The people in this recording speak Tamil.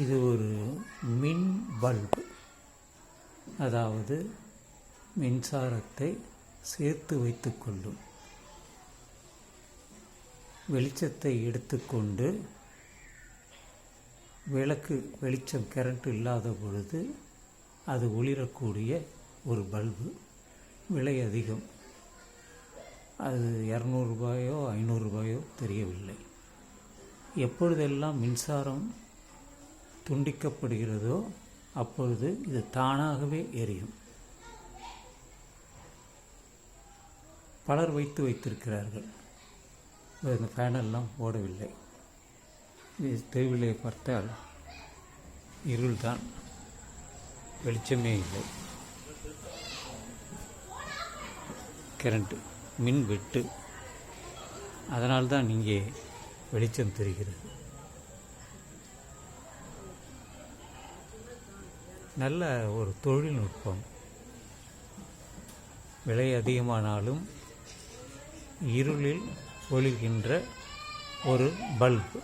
இது ஒரு மின் பல்பு. அதாவது மின்சாரத்தை சேர்த்து வைத்துக்கொள்ளும் வெளிச்சத்தை எடுத்துக்கொண்டு விளக்கு வெளிச்சம் கரண்ட் இல்லாத பொழுது அது ஒளிரக்கூடிய ஒரு பல்பு. விலை அதிகம். அது இரநூறுபாயோ ஐநூறுரூபாயோ தெரியவில்லை. எப்பொழுதெல்லாம் மின்சாரம் துண்டிக்கப்படுகிறதோ அப்பொழுது இது தானாகவே எரியும். பலர் வைத்து வைத்திருக்கிறார்கள். இந்த ஃபேனெல்லாம் ஓடவில்லை இது தெருவிலே பார்த்தால் இருள்தான். வெளிச்சமே இல்லை. கரண்ட்டு மின் வெட்டு அதனால்தான் இங்கே வெளிச்சம் தெரிகிறது. நல்ல ஒரு தொழில்நுட்பம். விலை அதிகமானாலும் இருளில் ஒழுகின்ற ஒரு பல்பு.